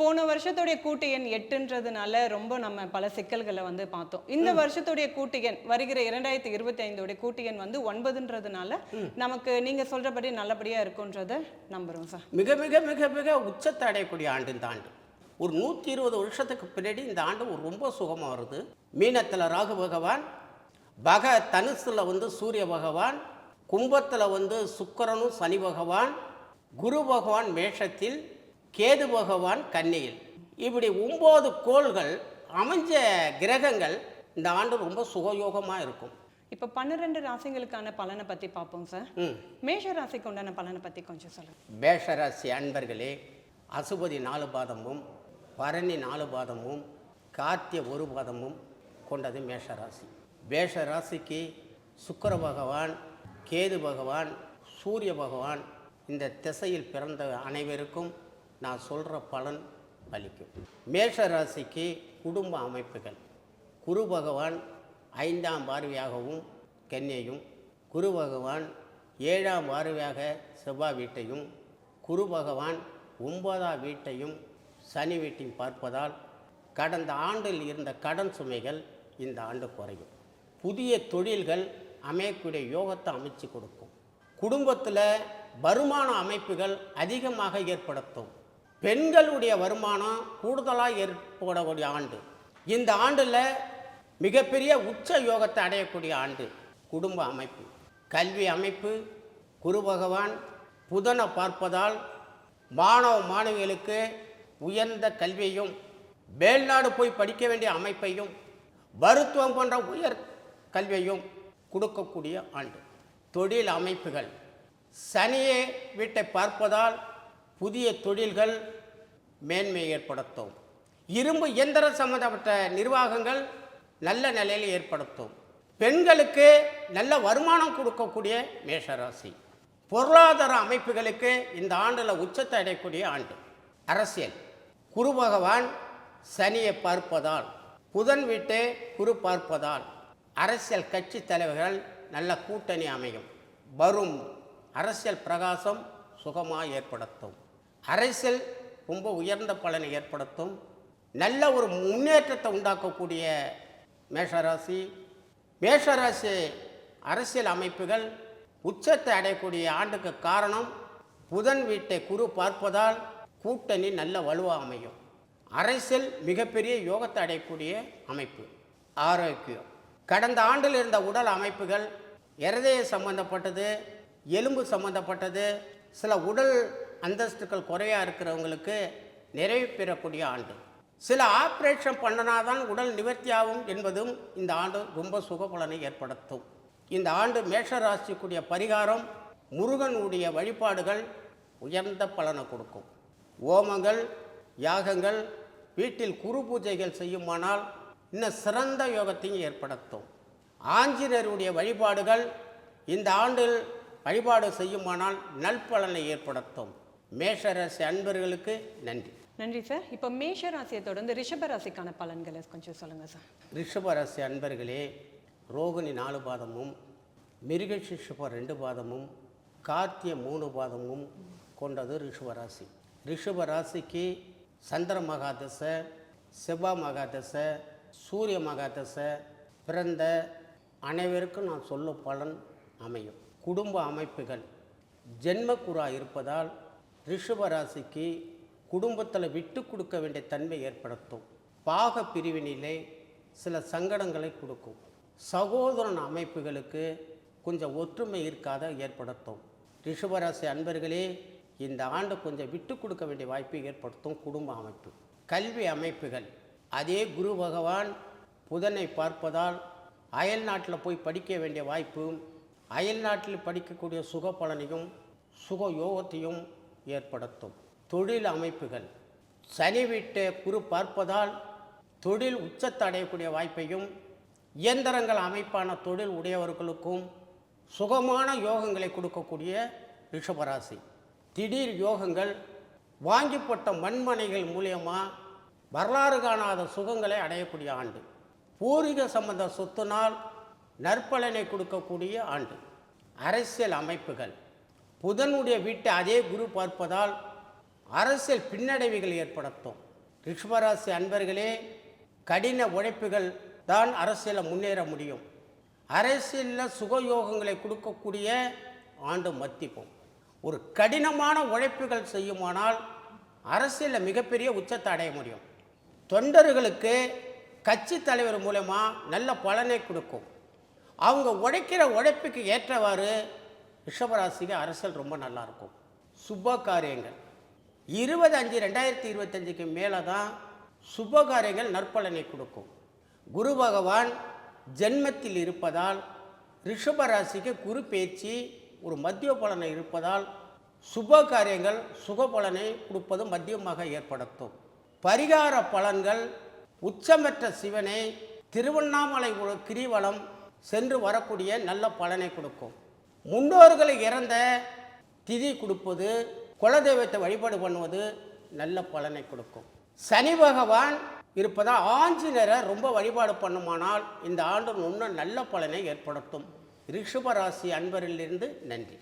போன வருஷத்துடைய கூட்டு எண் எட்டுன்றதுனால ரொம்ப நம்ம பல சிக்கல்களை வந்து பார்த்தோம். இந்த வருஷத்துடைய கூட்டு எண் வருகிற இரண்டாயிரத்தி இருபத்தி ஐந்தோடைய கூட்டு எண் வந்து ஒன்பதுன்றதுனால நமக்கு நீங்க சொல்றபடி நல்லபடியா இருக்குன்றத நம்புறோம் சார். மிக மிக மிக மிக உச்சத்தை அடையக்கூடிய ஆண்டு இந்த ஆண்டு ஒரு நூற்றி இருபது வருஷத்துக்கு பின்னாடி இந்த ஆண்டு ஒரு ரொம்ப சுகமாக வருது. மீனத்தில் ராகு பகவான் பக தனுசுல வந்து சூரிய பகவான் கும்பத்தில் வந்து சுக்கிரனும் சனி பகவான் குரு பகவான் மேஷத்தில் கேது பகவான் கன்னியில். இப்படி ஒம்பது கோள்கள் அமைஞ்ச கிரகங்கள் இந்த ஆண்டு ரொம்ப சுகயோகமாக இருக்கும். இப்ப பன்னிரெண்டு ராசிகளுக்கான பலனை பத்தி பார்ப்போம் சார். மேஷ ராசிக்கு உண்டான பலனை பத்தி கொஞ்சம் சொல்லுங்க. மேஷராசி அன்பர்களே அசுபதி நாலு பாதமும் பரணி நாலு பாதமும் கார்த்திய ஒரு பாதமும் கொண்டது மேஷராசி மேஷராசிக்கு சுக்கிர பகவான் கேது பகவான் சூரிய பகவான் இந்த திசையில் பிறந்த அனைவருக்கும் நான் சொல்கிற பலன் பலிக்கும். மேஷராசிக்கு குடும்ப அமைப்புகள். குரு பகவான் ஐந்தாம் பார்வையாகவும் கன்னியையும் குரு பகவான் ஏழாம் பார்வையாக செவ்வாய் வீட்டையும் குரு பகவான் ஒன்பதாம் வீட்டையும் சனி வீட்டையும் பார்ப்பதால் கடந்த ஆண்டில் இருந்த கடன் சுமைகள் இந்த ஆண்டு குறையும். புதிய தொழில்கள் அமையக்கூடிய யோகத்தை அமைச்சு கொடுக்கும். குடும்பத்தில் வருமான அமைப்புகள் அதிகமாக ஏற்படுத்தும். பெண்களுடைய வருமானம் கூடுதலாக ஏற்படக்கூடிய ஆண்டு. இந்த ஆண்டில் மிகப்பெரிய உச்ச யோகத்தை அடையக்கூடிய ஆண்டு குடும்ப அமைப்பு. கல்வி அமைப்பு குரு பகவான் புதனை பார்ப்பதால் மாணவ மாணவிகளுக்கு உயர்ந்த கல்வியையும் மேல்நாடு போய் படிக்க வேண்டிய அமைப்பையும் மருத்துவம் போன்ற உயர் கல்வியையும் கொடுக்கக்கூடிய ஆண்டு. தொழில் அமைப்புகள். சனியே வீட்டை பார்ப்பதால் புதிய தொழில்கள் மேன்மை ஏற்படுத்தும். இரும்பு இயந்திர சம்பந்தப்பட்ட நிர்வாகங்கள் நல்ல நிலையில் ஏற்படுத்தும். பெண்களுக்கு நல்ல வருமானம் கொடுக்கக்கூடிய மேஷராசி. பொருளாதார அமைப்புகளுக்கு இந்த ஆண்டில் உச்சத்தை அடையக்கூடிய ஆண்டு. அரசியல். குரு பகவான் சனியை பார்ப்பதால் புதன் வீட்டை குரு பார்ப்பதால் அரசியல் கட்சி தலைவர்கள் நல்ல கூட்டணி அமையும். வரும் அரசியல் பிரகாசம் சுகமாக ஏற்படுத்தும். அரசியல் ரொம்ப உயர்ந்த பலனை ஏற்படுத்தும். நல்ல ஒரு முன்னேற்றத்தை உண்டாக்கக்கூடிய மேஷராசி. மேஷராசி அரசியல் அமைப்புகள் உச்சத்தை அடையக்கூடிய ஆண்டுக்கு காரணம் புதன் வீட்டை குரு பார்ப்பதால் கூட்டணி நல்ல வலுவாக அமையும். அரசியல் மிகப்பெரிய யோகத்தை அடையக்கூடிய அமைப்பு. ஆரோக்கியம். கடந்த ஆண்டில் இருந்த உடல் அமைப்புகள் இருதய சம்பந்தப்பட்டது எலும்பு சம்பந்தப்பட்டது சில உடல் அந்தஸ்துக்கள் குறையாக இருக்கிறவங்களுக்கு நிறைவு பெறக்கூடிய ஆண்டு. சில ஆப்ரேஷன் பண்ணனாதான் உடல் நிவர்த்தியாகும் என்பதும் இந்த ஆண்டு ரொம்ப சுகபலனை ஏற்படுத்தும். இந்த ஆண்டு மேஷ ராசிக்குரிய பரிகாரம் முருகனுடைய வழிபாடுகள் உயர்ந்த பலனை கொடுக்கும். ஓமங்கள் யாகங்கள் வீட்டில் குரு பூஜைகள் செய்யுமானால் இன்னும் சிறந்த யோகத்தையும் ஏற்படுத்தும். ஆஞ்சநேயருடைய வழிபாடுகள் இந்த ஆண்டில் வழிபாடு செய்யுமானால் நல்பலனை ஏற்படுத்தும். மேஷராசி அன்பர்களுக்கு நன்றி. நன்றி சார். இப்போ மேஷ ராசியை தொடர்ந்து ரிஷப ராசிக்கான பலன்களை கொஞ்சம் சொல்லுங்க சார். ரிஷபராசி அன்பர்களே ரோகிணி நாலு பாதமும் மிருகசிஷப ரெண்டு பாதமும் கார்த்திய மூணு பாதமும் கொண்டது ரிஷபராசி. ரிஷபராசிக்கு சந்திர மகாதசை செவ்வாய் மகாதசை சூரிய மகாதசை பிறந்த அனைவருக்கும் நான் சொல்லும் பலன் அமையும். குடும்ப அமைப்புகள். ஜென்மக்குறா இருப்பதால் ரிஷபராசிக்கு குடும்பத்தில் விட்டு கொடுக்க வேண்டிய தன்மை ஏற்படுத்தும். பாக பிரிவினிலே சில சங்கடங்களை கொடுக்கும். சகோதரன் அமைப்புகளுக்கு கொஞ்சம் ஒற்றுமை இருக்காத ஏற்படுத்தும். ரிஷபராசி அன்பர்களே இந்த ஆண்டு கொஞ்சம் விட்டு கொடுக்க வேண்டிய வாய்ப்பை ஏற்படுத்தும் குடும்ப அமைப்பு. கல்வி அமைப்புகள். அதே குரு பகவான் புதனை பார்ப்பதால் அயல் நாட்டில் போய் படிக்க வேண்டிய வாய்ப்பும் அயல் நாட்டில் படிக்கக்கூடிய சுக பலனையும் சுக யோகத்தையும் ஏற்படுத்தும். தொழில் அமைப்புகள். சனி வீட்டு குரு பார்ப்பதால் தொழில் உச்சத்தை அடையக்கூடிய வாய்ப்பையும் இயந்திரங்கள் அமைப்பான தொழில் உடையவர்களுக்கும் சுகமான யோகங்களை கொடுக்கக்கூடிய ரிஷபராசி. திடீர் யோகங்கள் வாங்கிப்பட்ட மண்மனைகள் மூலியமாக வரலாறு காணாத சுகங்களை அடையக்கூடிய ஆண்டு. பூர்வீக சம்பந்த சொத்துனால் நற்பலனை கொடுக்கக்கூடிய ஆண்டு. அரசியல் அமைப்புகள். புதனுடைய வீட்டை அதே குரு பார்ப்பதால் அரசியல் பின்னடைவுகள் ஏற்படுத்தும் ரிஷ்மராசி அன்பர்களே கடின உழைப்புகள் தான் அரசியலில் முன்னேற முடியும். அரசியலில் சுகயோகங்களை கொடுக்கக்கூடிய ஆண்டு மத்திப்போம். ஒரு கடினமான உழைப்புகள் செய்யுமானால் அரசியலில் மிகப்பெரிய உச்சத்தை அடைய முடியும். தொண்டர்களுக்கு கட்சி தலைவர் மூலமாக நல்ல பலனை கொடுக்கும். அவங்க உழைக்கிற உழைப்புக்கு ஏற்றவாறு ரிஷபராசிக்கு அரசியல் ரொம்ப நல்லாயிருக்கும். சுப காரியங்கள் இருபது அஞ்சு ரெண்டாயிரத்தி இருபத்தஞ்சுக்கு மேலே தான் சுப காரியங்கள் நற்பலனை கொடுக்கும். குரு பகவான் ஜென்மத்தில் இருப்பதால் ரிஷபராசிக்கு குரு பேச்சு ஒரு மத்திய பலனை இருப்பதால் சுப காரியங்கள் சுக பலனை கொடுப்பது மத்தியமாக ஏற்படுத்தும். பரிகார பலன்கள் உச்சமற்ற சிவனை திருவண்ணாமலை கிரிவலம் சென்று வரக்கூடிய நல்ல பலனை கொடுக்கும். முன்னோர்களை இறந்த திதி கொடுப்பது குலதெய்வத்தை வழிபாடு பண்ணுவது நல்ல பலனை கொடுக்கும். சனி பகவான் இருப்பதால் ஆஞ்சநேயரை ரொம்ப வழிபாடு பண்ணுமானால் இந்த ஆண்டு இன்னும் நல்ல பலனை ஏற்படுத்தும். ரிஷபராசி அன்பரிலிருந்து நன்றி.